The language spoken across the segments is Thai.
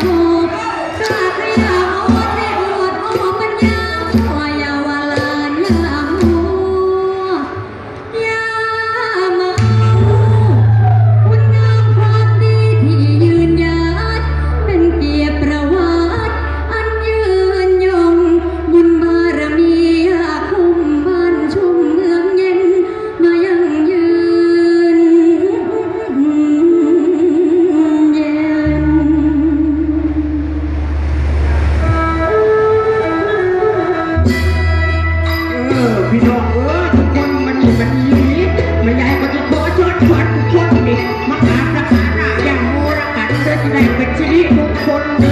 Come. One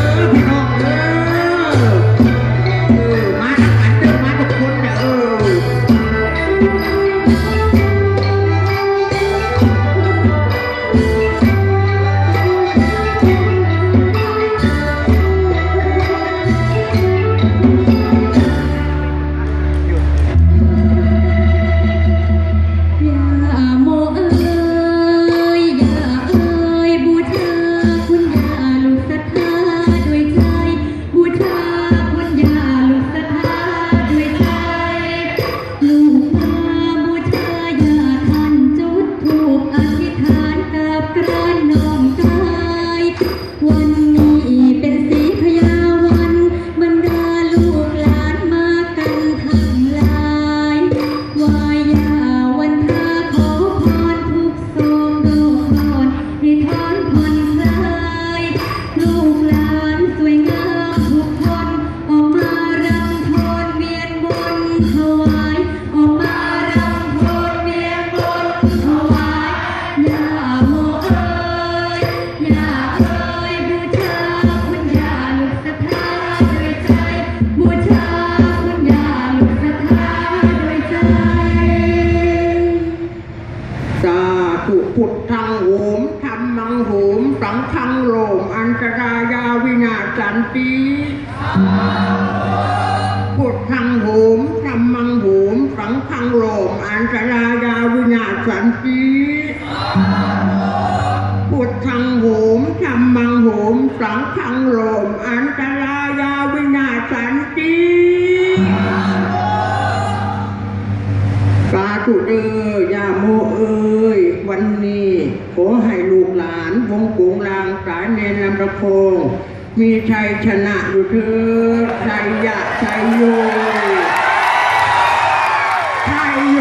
มสังฆังโลมอันตรายาวินาศสันติพุทธังโหมธรรมังโหมสังฆังโลมอันตรายาวินาศสันติพุทธังโหมธรรมังโหมสังฆังโลมอันตรายาวินาศสันติสาธุเด้อยาโมเอ้ยวันนี้ หลานวงกุงลางสายเนรลำประโพงมีชัยชนะอยู่เถิดชัยยะชัยโยชัยโย